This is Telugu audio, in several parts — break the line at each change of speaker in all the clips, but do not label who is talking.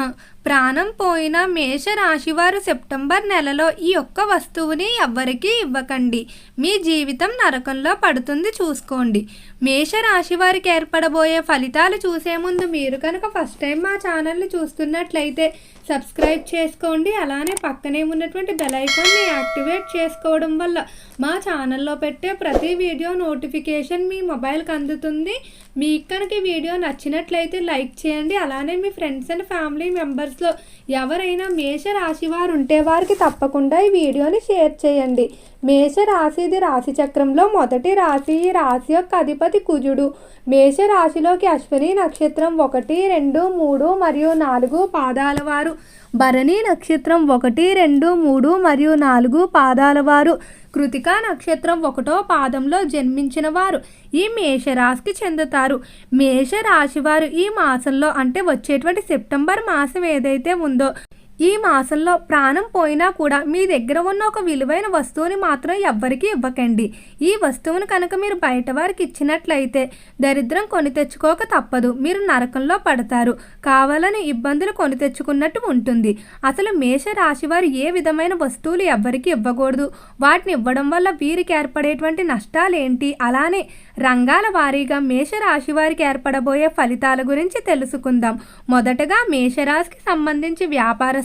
哼，ప్రాణం పోయిన మేషరాశివారు సెప్టెంబర్ నెలలో ఈ ఒక్క వస్తువుని ఎవ్వరికీ ఇవ్వకండి. మీ జీవితం నరకంలో పడుతుంది చూసుకోండి. మేషరాశి వారికి ఏర్పడబోయే ఫలితాలు చూసే ముందు మీరు కనుక ఫస్ట్ టైం మా ఛానల్ని చూస్తున్నట్లయితే సబ్స్క్రైబ్ చేసుకోండి. అలానే పక్కనే ఉన్నటువంటి బెల్ ఐకాన్ని యాక్టివేట్ చేసుకోవడం వల్ల మా ఛానల్లో పెట్టే ప్రతి వీడియో నోటిఫికేషన్ మీ మొబైల్కి అందుతుంది. మీకు కనుక ఈ వీడియో నచ్చినట్లయితే లైక్ చేయండి. అలానే మీ ఫ్రెండ్స్ అండ్ ఫ్యామిలీ మెంబర్స్ మెంబర్స్లో ఎవరైనా మేష వారు ఉంటే వారికి తప్పకుండా ఈ వీడియోని షేర్ చేయండి. మేష రాశిది రాశి చక్రంలో మొదటి రాశి. ఈ రాశి యొక్క అధిపతి కుజుడు. మేష రాశిలోకి అశ్విని నక్షత్రం ఒకటి రెండు మూడు మరియు నాలుగు పాదాల వారు. భరణి నక్షత్రం ఒకటి రెండు మూడు మరియు నాలుగు పాదాల వారు. కృతికా నక్షత్రం ఒకటో పాదంలో జన్మించిన వారు. ఈ మేషరాశికి చెందుతారు. మేషరాశి వారు ఈ మాసంలో అంటే వచ్చేటువంటి సెప్టెంబర్ మాసం ఏదైతే ఉందో ఈ మాసంలో ప్రాణం పోయినా కూడా మీ దగ్గర ఉన్న ఒక విలువైన వస్తువుని మాత్రం ఎవ్వరికీ ఇవ్వకండి. ఈ వస్తువును కనుక మీరు బయట వారికి ఇచ్చినట్లయితే దరిద్రం కొని తెచ్చుకోక తప్పదు. మీరు నరకంలో పడతారు. కావాలని ఇబ్బందులు కొని తెచ్చుకున్నట్టు ఉంటుంది. అసలు మేష రాశి వారు ఏ విధమైన వస్తువులు ఎవ్వరికి ఇవ్వకూడదు. వాటిని ఇవ్వడం వల్ల వీరికి ఏర్పడేటువంటి నష్టాలు ఏంటి అలానే రంగాల వారీగా మేషరాశి వారికి ఏర్పడబోయే ఫలితాల గురించి తెలుసుకుందాం. మొదటగా మేషరాశికి సంబంధించి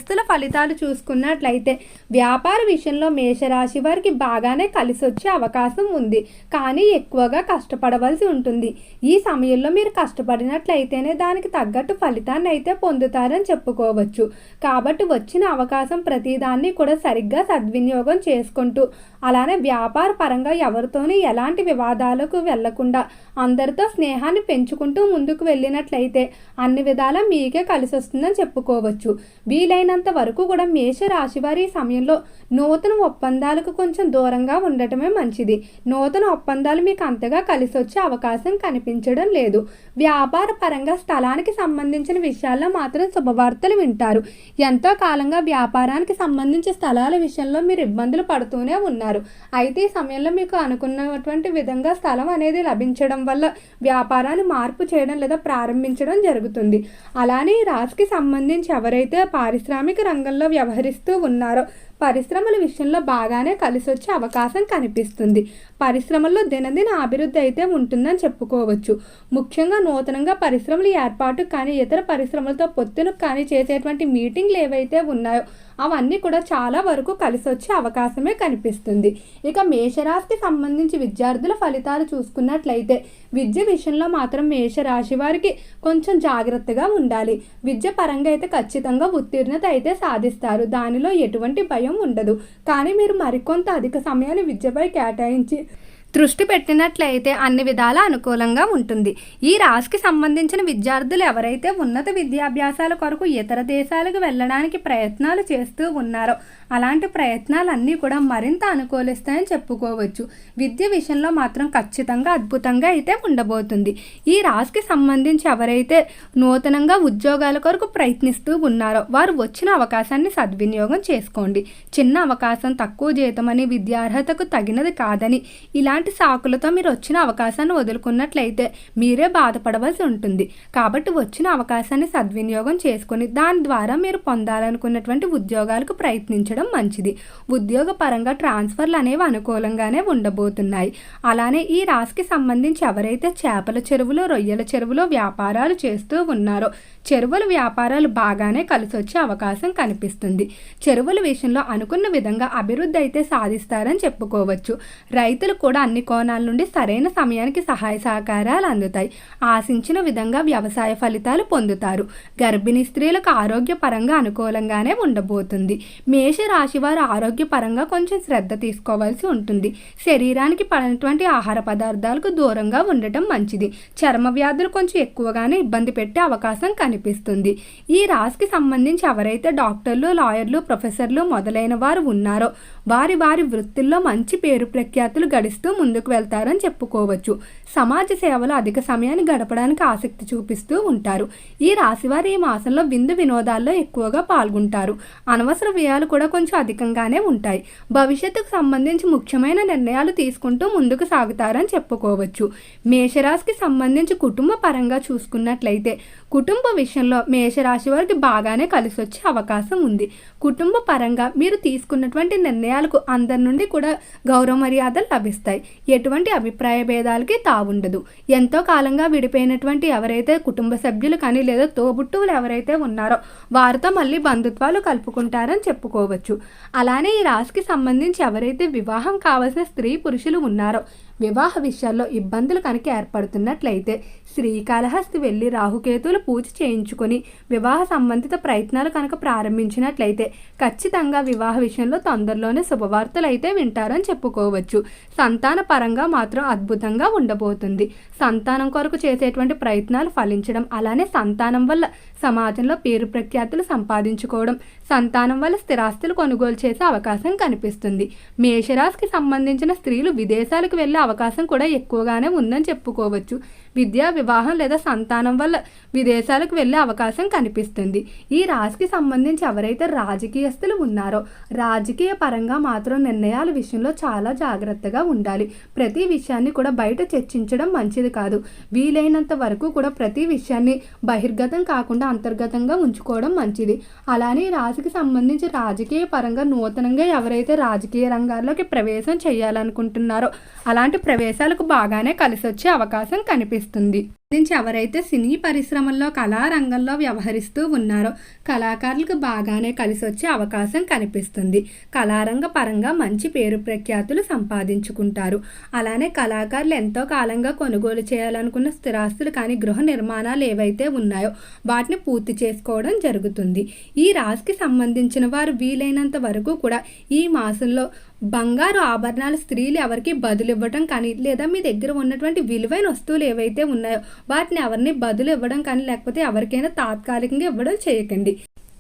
ప్రస్తుత ఫలితాలు చూసుకున్నట్లయితే వ్యాపార విషయంలో మేషరాశి వారికి బాగానే కలిసి వచ్చే అవకాశం ఉంది. కానీ ఎక్కువగా కష్టపడవలసి ఉంటుంది. ఈ సమయంలో మీరు కష్టపడినట్లయితేనే దానికి తగ్గట్టు ఫలితాన్ని అయితే పొందుతారని చెప్పుకోవచ్చు. కాబట్టి వచ్చిన అవకాశం ప్రతిదాన్ని కూడా సరిగ్గా సద్వినియోగం చేసుకుంటూ అలానే వ్యాపార పరంగా ఎవరితోనూ ఎలాంటి వివాదాలకు వెళ్ళకుండా అందరితో స్నేహాన్ని పెంచుకుంటూ ముందుకు వెళ్ళినట్లయితే అన్ని విధాలా మీకే కలిసి వస్తుందని చెప్పుకోవచ్చు. వీలైన వీలైనంత వరకు కూడా మేష రాశి వారి సమయంలో నూతన ఒప్పందాలకు కొంచెం దూరంగా ఉండటమే మంచిది. నూతన ఒప్పందాలు మీకు అంతగా కలిసి వచ్చే అవకాశం కనిపించడం లేదు. వ్యాపార పరంగా స్థలానికి సంబంధించిన విషయాల్లో మాత్రం శుభవార్తలు వింటారు. ఎంతో కాలంగా వ్యాపారానికి సంబంధించి స్థలాల విషయంలో మీరు ఇబ్బందులు పడుతూనే ఉన్నారు. అయితే ఈ సమయంలో మీకు అనుకున్నటువంటి విధంగా స్థలం అనేది లభించడం వల్ల వ్యాపారాన్ని మార్పు చేయడం లేదా ప్రారంభించడం జరుగుతుంది. అలానే ఈ రాశికి సంబంధించి ఎవరైతే పారిశ్రామిక రంగంలో వ్యవహరిస్తూ ఉన్నారు. పరిశ్రమల విషయంలో బాగానే కలిసి వచ్చే అవకాశం కనిపిస్తుంది. పరిశ్రమల్లో దినదిన అభివృద్ధి అయితే ఉంటుందని చెప్పుకోవచ్చు. ముఖ్యంగా నూతనంగా పరిశ్రమలు ఏర్పాటు కానీ ఇతర పరిశ్రమలతో పొత్తును కానీ చేసేటువంటి మీటింగ్లు ఏవైతే ఉన్నాయో అవన్నీ కూడా చాలా వరకు కలిసి వచ్చే అవకాశమే కనిపిస్తుంది. ఇక మేషరాశికి సంబంధించి విద్యార్థుల ఫలితాలు చూసుకున్నట్లయితే విద్య విషయంలో మాత్రం మేషరాశి వారికి కొంచెం జాగ్రత్తగా ఉండాలి. విద్య పరంగా అయితే ఖచ్చితంగా ఉత్తీర్ణత అయితే సాధిస్తారు. దానిలో ఎటువంటి భయం ఉండదు. కానీ మీరు మరికొంత అధిక సమయాన్ని విద్యపై కేటాయించి దృష్టి పెట్టినట్లయితే అన్ని విధాల అనుకూలంగా ఉంటుంది. ఈ రాశికి సంబంధించిన విద్యార్థులు ఎవరైతే ఉన్నత విద్యాభ్యాసాల కొరకు ఇతర దేశాలకు వెళ్ళడానికి ప్రయత్నాలు చేస్తూ ఉన్నారో అలాంటి ప్రయత్నాలన్నీ కూడా మరింత అనుకూలిస్తాయని చెప్పుకోవచ్చు. విద్య విషయంలో మాత్రం ఖచ్చితంగా అద్భుతంగా అయితే ఉండబోతుంది. ఈ రాశికి సంబంధించి ఎవరైతే నూతనంగా ఉద్యోగాల కొరకు ప్రయత్నిస్తూ ఉన్నారో వారు వచ్చిన అవకాశాన్ని సద్వినియోగం చేసుకోండి. చిన్న అవకాశం తక్కువ జీతమని విద్యార్హతకు తగినది కాదని ఇలాంటి సాకులతో మీరు వచ్చిన అవకాశాన్ని వదులుకున్నట్లయితే మీరే బాధపడవలసి ఉంటుంది. కాబట్టి వచ్చిన అవకాశాన్ని సద్వినియోగం చేసుకొని దాని ద్వారా మీరు పొందాలనుకున్నటువంటి ఉద్యోగాలకు ప్రయత్నించడం మంచిది. ఉద్యోగ పరంగా ట్రాన్స్ఫర్లు అనేవి అనుకూలంగానే ఉండబోతున్నాయి. అలానే ఈ రాశికి సంబంధించి ఎవరైతే చేపల చెరువులో రొయ్యల చెరువులో వ్యాపారాలు చేస్తూ ఉన్నారో చెరువుల వ్యాపారాలు బాగానే కలిసి వచ్చే అవకాశం కనిపిస్తుంది. చెరువుల విషయంలో అనుకున్న విధంగా అభివృద్ధి అయితే సాధిస్తారని చెప్పుకోవచ్చు. రైతులు కూడా అన్ని కోణాల నుండి సరైన సమయానికి సహాయ సహకారాలు అందుతాయి. ఆశించిన విధంగా వ్యవసాయ ఫలితాలు పొందుతారు. గర్భిణీ స్త్రీలకు ఆరోగ్యపరంగా అనుకూలంగానే ఉండబోతుంది. మేష రాశి వారు ఆరోగ్యపరంగా కొంచెం శ్రద్ధ తీసుకోవాల్సి ఉంటుంది. శరీరానికి పడినటువంటి ఆహార పదార్థాలకు దూరంగా ఉండటం మంచిది. చర్మ వ్యాధులు కొంచెం ఎక్కువగానే ఇబ్బంది పెట్టే అవకాశం కనిపిస్తుంది. ఈ రాశికి సంబంధించి ఎవరైతే డాక్టర్లు లాయర్లు ప్రొఫెసర్లు మొదలైన వారు ఉన్నారో వారి వారి వృత్తుల్లో మంచి పేరు ప్రఖ్యాతులు గడిస్తూ ముందుకు వెళ్తారని చెప్పుకోవచ్చు. సమాజ సేవలో అధిక సమయాన్ని గడపడానికి ఆసక్తి చూపిస్తూ ఉంటారు. ఈ రాశివారు ఈ మాసంలో విందు వినోదాల్లో ఎక్కువగా పాల్గొంటారు. అనవసర వ్యయాలు కూడా కొంచెం అధికంగానే ఉంటాయి. భవిష్యత్తుకు సంబంధించి ముఖ్యమైన నిర్ణయాలు తీసుకుంటూ ముందుకు సాగుతారని చెప్పుకోవచ్చు. మేషరాశికి సంబంధించి కుటుంబ పరంగా చూసుకున్నట్లయితే కుటుంబ విషయంలో మేషరాశి వారికి బాగానే కలిసి వచ్చే అవకాశం ఉంది. కుటుంబ పరంగా మీరు తీసుకున్నటువంటి నిర్ణయాలకు అందరి నుండి కూడా గౌరవ మర్యాదలు లభిస్తాయి. ఎటువంటి అభిప్రాయ భేదాలకి తావుండదు. ఎంతో కాలంగా విడిపోయినటువంటి ఎవరైతే కుటుంబ సభ్యులు కానీ లేదా తోబుట్టువులు ఎవరైతే ఉన్నారో వారితో మళ్ళీ బంధుత్వాలు కలుపుకుంటారని చెప్పుకోవచ్చు. అలానే ఈ రాశికి సంబంధించి ఎవరైతే వివాహం కావాల్సిన స్త్రీ పురుషులు ఉన్నారో వివాహ విషయాల్లో ఇబ్బందులు కనుక ఏర్పడుతున్నట్లయితే శ్రీకాళహస్తి వెళ్ళి రాహుకేతువులు పూజ చేయించుకొని వివాహ సంబంధిత ప్రయత్నాలు కనుక ప్రారంభించినట్లయితే ఖచ్చితంగా వివాహ విషయంలో తొందరలోనే శుభవార్తలు అయితే వింటారని చెప్పుకోవచ్చు. సంతాన పరంగా మాత్రం అద్భుతంగా ఉండబోతుంది. సంతానం కొరకు చేసేటువంటి ప్రయత్నాలు ఫలించడం అలానే సంతానం వల్ల సమాజంలో పేరు ప్రఖ్యాతులు సంపాదించుకోవడం సంతానం వల్ల స్థిరాస్తులు కొనుగోలు చేసే అవకాశం కనిపిస్తుంది. మేషరాశికి సంబంధించిన స్త్రీలు విదేశాలకు వెళ్ళే అవకాశం కూడా ఎక్కువగానే ఉందని చెప్పుకోవచ్చు. విద్యా వివాహం లేదా సంతానం వల్ల విదేశాలకు వెళ్ళే అవకాశం కనిపిస్తుంది. ఈ రాశికి సంబంధించి ఎవరైతే రాజకీయస్తులు ఉన్నారో రాజకీయ పరంగా మాత్రం నిర్ణయాల విషయంలో చాలా జాగ్రత్తగా ఉండాలి. ప్రతి విషయాన్ని కూడా బయట చర్చించడం మంచిది కాదు. వీలైనంత వరకు కూడా ప్రతి విషయాన్ని బహిర్గతం కాకుండా అంతర్గతంగా ఉంచుకోవడం మంచిది. అలానే ఈ రాశికి సంబంధించి రాజకీయ పరంగా నూతనంగా ఎవరైతే రాజకీయ రంగాల్లోకి ప్రవేశం చేయాలనుకుంటున్నారో అలాంటి ప్రవేశాలకు బాగానే కలిసి వచ్చే అవకాశం కనిపిస్తుంది. నుంచి ఎవరైతే సినీ పరిశ్రమల్లో కళారంగంలో వ్యవహరిస్తూ ఉన్నారో కళాకారులకు బాగానే కలిసి వచ్చే అవకాశం కనిపిస్తుంది. కళారంగ పరంగా మంచి పేరు ప్రఖ్యాతులు సంపాదించుకుంటారు. అలానే కళాకారులు ఎంతో కాలంగా కొనుగోలు చేయాలనుకున్న స్థిరాస్తులు కానీ గృహ నిర్మాణాలు ఏవైతే ఉన్నాయో వాటిని పూర్తి చేసుకోవడం జరుగుతుంది. ఈ రాశికి సంబంధించిన వారు వీలైనంత వరకు కూడా ఈ మాసంలో బంగారు ఆభరణాలు స్త్రీలు ఎవరికి బదులు ఇవ్వటం కానీ లేదా మీ దగ్గర ఉన్నటువంటి విలువైన వస్తువులు ఏవైతే ఉన్నాయో వాటిని ఎవరిని బదులు ఇవ్వడం కానీ లేకపోతే ఎవరికైనా తాత్కాలికంగా ఇవ్వడం చేయకండి.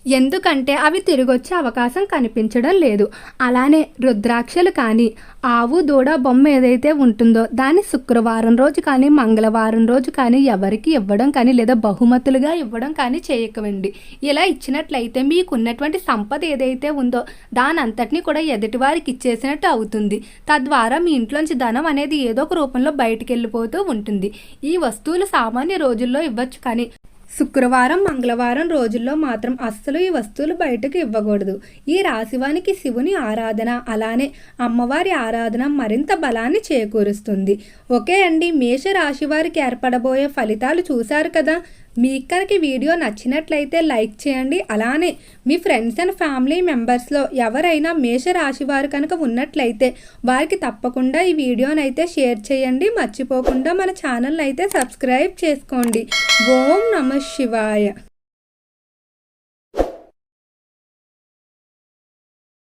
ఎందుకంటే అవి తిరిగొచ్చే అవకాశం కనిపించడం లేదు. అలానే రుద్రాక్షలు కానీ ఆవు దూడ బొమ్మ ఏదైతే ఉంటుందో దాన్ని శుక్రవారం రోజు కానీ మంగళవారం రోజు కానీ ఎవరికి ఇవ్వడం కానీ లేదా బహుమతులుగా ఇవ్వడం కానీ చేయకండి. ఇలా ఇచ్చినట్లయితే మీకున్నటువంటి సంపద ఏదైతే ఉందో దాని అంతటిని కూడా ఎదుటివారికి ఇచ్చేసినట్టు అవుతుంది. తద్వారా మీ ఇంట్లోంచి ధనం అనేది ఏదో ఒక రూపంలో బయటికి వెళ్ళిపోతూ ఉంటుంది. ఈ వస్తువులు సామాన్య రోజుల్లో ఇవ్వచ్చు కానీ శుక్రవారం మంగళవారం రోజుల్లో మాత్రం అస్సలు ఈ వస్తువులు బయటకు ఇవ్వకూడదు. ఈ రాశివానికి శివుని ఆరాధన అలానే అమ్మవారి ఆరాధన మరింత బలాన్ని చేకూరుస్తుంది. ఓకే అండి మేష రాశి వారికి ఏర్పడబోయే ఫలితాలు చూశారు కదా? మీ ఇక్కడికి వీడియో నచ్చినట్లయితే లైక్ చేయండి. అలానే మీ ఫ్రెండ్స్ అండ్ ఫ్యామిలీ మెంబర్స్లో ఎవరైనా మేష రాశి వారు కనుక ఉన్నట్లయితే వారికి తప్పకుండా ఈ వీడియోని అయితే షేర్ చేయండి. మర్చిపోకుండా మన ఛానల్ అయితే సబ్స్క్రైబ్ చేసుకోండి. ఓం నమ శివాయ.